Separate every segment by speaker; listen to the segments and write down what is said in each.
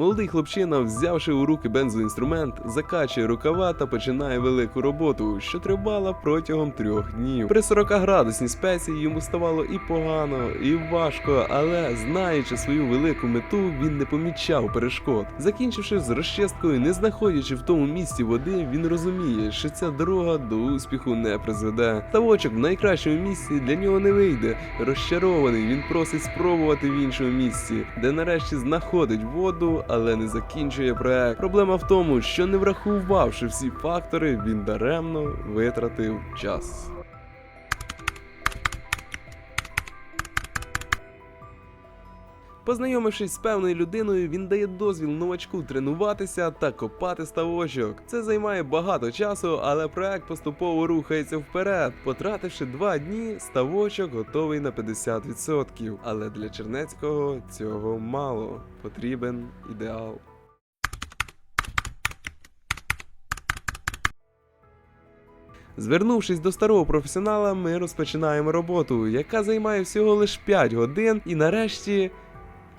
Speaker 1: Молодий хлопчина, взявши у руки бензоінструмент, закачує рукава та починає велику роботу, що тривала протягом трьох днів. При 40 градусній спеції йому ставало і погано, і важко, але знаючи свою велику мету, він не помічав перешкод. Закінчивши з розчисткою, не знаходячи в тому місці води, він розуміє, що ця дорога до успіху не призведе. Ставочок в найкращому місці для нього не вийде. Розчарований, він просить спробувати в іншому місці, де нарешті знаходить воду, але не закінчує проект. Проблема в тому, що не врахувавши всі фактори, він даремно витратив час. Познайомившись з певною людиною, він дає дозвіл новачку тренуватися та копати ставочок. Це займає багато часу, але проект поступово рухається вперед. Потративши два дні, ставочок готовий на 50%. Але для Чернецького цього мало. Потрібен ідеал. Звернувшись до старого професіонала, ми розпочинаємо роботу, яка займає всього лише 5 годин, і нарешті.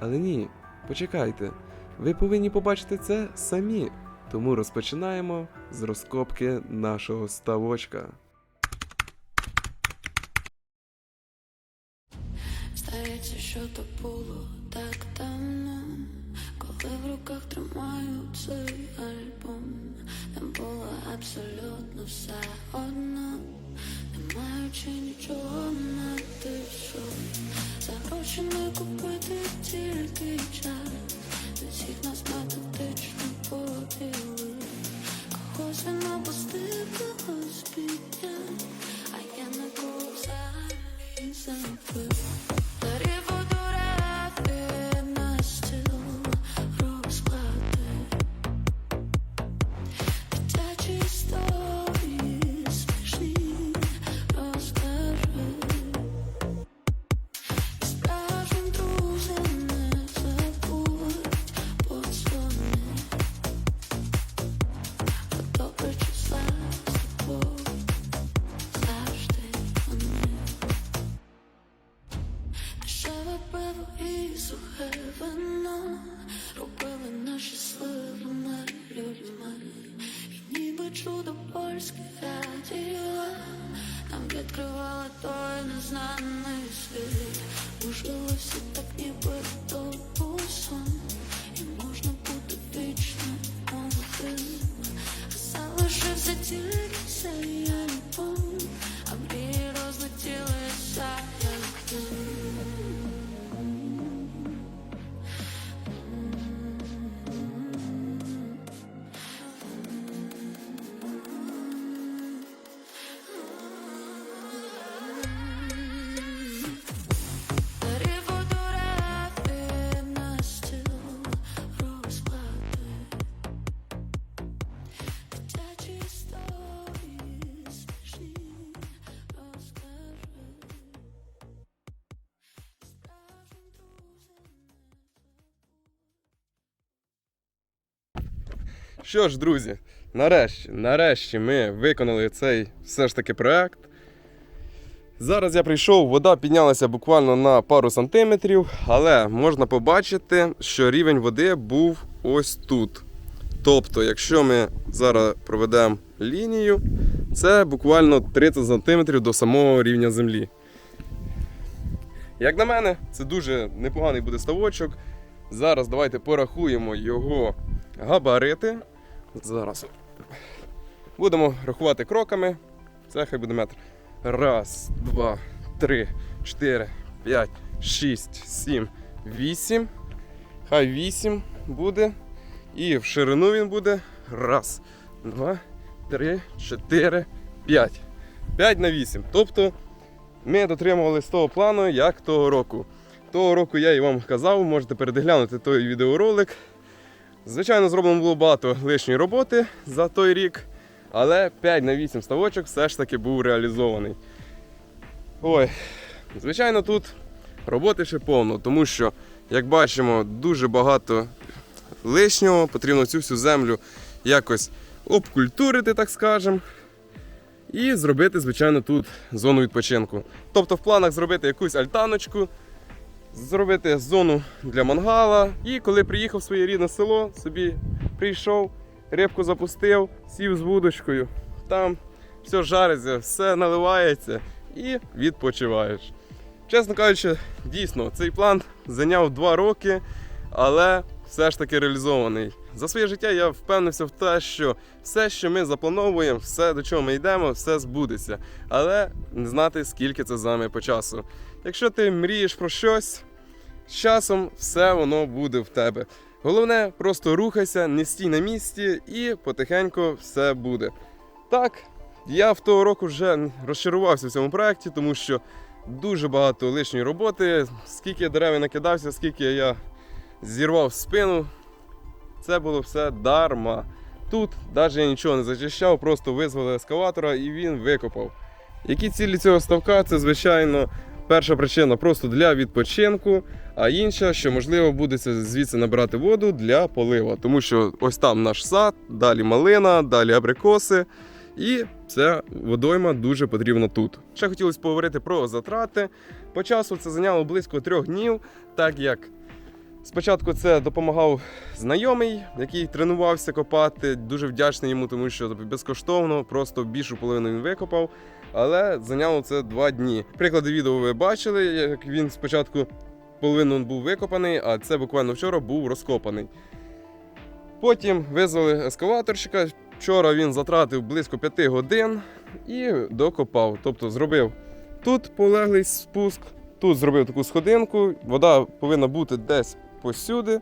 Speaker 1: Але ні, почекайте, ви повинні побачити це самі. Тому розпочинаємо з розкопки нашого ставочка.
Speaker 2: Здається, що то було так давно, коли в руках тримаю цей альбом, там було абсолютно все одно, не маючи нічого на дишу. За гроші не купити тільки час, всіх нас методично поділи. Когось він опустив, когось а я на кого взагалі забив. Відкривало нежданный незнаний світ. Можливо, всі так не був сон, і можна бути вічно молодим. А залишився тільки цей
Speaker 1: Що ж, друзі, нарешті, нарешті ми виконали цей все ж таки проект. Зараз я прийшов, вода піднялася буквально на пару сантиметрів, але можна побачити, що рівень води був ось тут. Тобто, якщо ми зараз проведемо лінію, це буквально 30 сантиметрів до самого рівня землі. Як на мене, це дуже непоганий буде ставочок. Зараз давайте порахуємо його габарити. Зараз будемо рахувати кроками. Це хай буде метр. Раз, два, три, чотири, п'ять, шість, сім, вісім. Хай вісім буде. І в ширину він буде. Раз, два, три, чотири, п'ять. П'ять на вісім. Тобто ми дотримувалися того плану, як того року. Того року я і вам казав, можете переглянути той відеоролик. Звичайно, зроблено було багато лишньої роботи за той рік, але 5 на 8 ставочок все ж таки був реалізований. Ой, звичайно, тут роботи ще повно, тому що, як бачимо, дуже багато лишнього, потрібно цю всю землю якось обкультурити, так скажемо. І зробити, звичайно, тут зону відпочинку. Тобто в планах зробити якусь альтаночку, зробити зону для мангала. І коли приїхав в своє рідне село, собі прийшов, рибку запустив, сів з вудочкою. Там все жариться, все наливається і відпочиваєш. Чесно кажучи, дійсно, цей план зайняв 2 роки, але все ж таки реалізований. За своє життя я впевнився в те, що все, що ми заплановуємо, все, до чого ми йдемо, все збудеться. Але не знати, скільки це займе по часу. Якщо ти мрієш про щось, з часом все воно буде в тебе. Головне, просто рухайся, не стій на місці і потихеньку все буде. Так, я в того року вже розчарувався в цьому проєкті, тому що дуже багато лишньої роботи. Скільки дерев накидався, скільки я зірвав спину, це було все дарма. Тут навіть я нічого не зачищав, просто визвали ескаватора і він викопав. Які цілі цього ставка? Це, звичайно, перша причина просто для відпочинку, а інша, що можливо буде звідси набирати воду для полива. Тому що ось там наш сад, далі малина, далі абрикоси. І ця водойма дуже потрібна тут. Ще хотілося поговорити про затрати. По часу це зайняло близько трьох днів, так як спочатку це допомагав знайомий, який тренувався копати. Дуже вдячний йому, тому що безкоштовно, просто більшу половину він викопав. Але зайняло це два дні. Приклади відео ви бачили, як він спочатку половину був викопаний, а це буквально вчора був розкопаний. Потім визвали ескаваторщика. Вчора він затратив близько 5 годин і докопав. Тобто зробив тут полеглий спуск, тут зробив таку сходинку. Вода повинна бути десь посюди.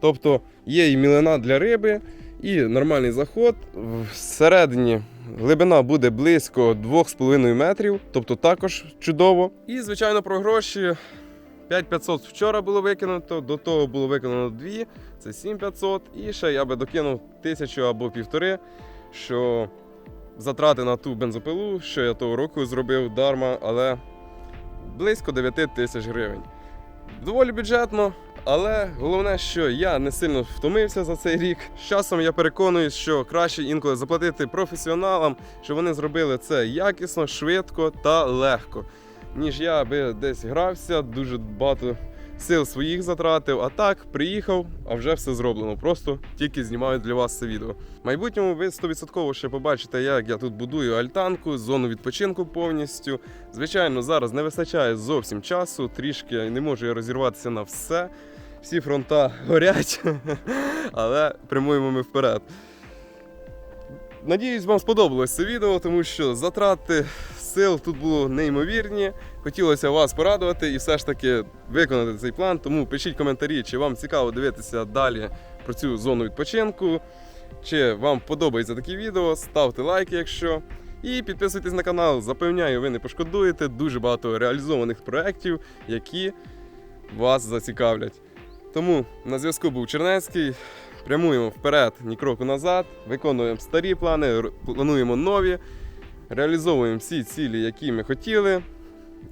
Speaker 1: Тобто є і мілина для риби, і нормальний заход. Всередині глибина буде близько 2,5 метрів, тобто також чудово. І, звичайно, про гроші. 5500 вчора було викинуто, до того було виконано 2, це 7500. І ще я би докинув тисячу або півтори, що затрати на ту бензопилу, що я того року зробив дарма, але близько 9 тисяч гривень. Доволі бюджетно, але головне, що я не сильно втомився за цей рік. З часом я переконуюсь, що краще інколи заплатити професіоналам, щоб вони зробили це якісно, швидко та легко. Ніж я би десь грався, дуже багато сил своїх затратив. А так приїхав, а вже все зроблено. Просто тільки знімаю для вас це відео. В майбутньому ви 100% ще побачите, як я тут будую альтанку, зону відпочинку повністю. Звичайно, зараз не вистачає зовсім часу, трішки не можу я розірватися на все. Всі фронта горять, але прямуємо ми вперед. Надіюсь, вам сподобалось це відео, тому що затрати сил тут було неймовірні. Хотілося вас порадувати і все ж таки виконати цей план. Тому пишіть коментарі, чи вам цікаво дивитися далі про цю зону відпочинку, чи вам подобається такі відео. Ставте лайки, якщо. І підписуйтесь на канал. Запевняю, ви не пошкодуєте. Дуже багато реалізованих проєктів, які вас зацікавлять. Тому на зв'язку був Чернецький. Прямуємо вперед, ні кроку назад, виконуємо старі плани, плануємо нові, реалізовуємо всі цілі, які ми хотіли.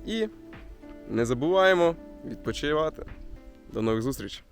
Speaker 1: І не забуваємо відпочивати. До нових зустрічей!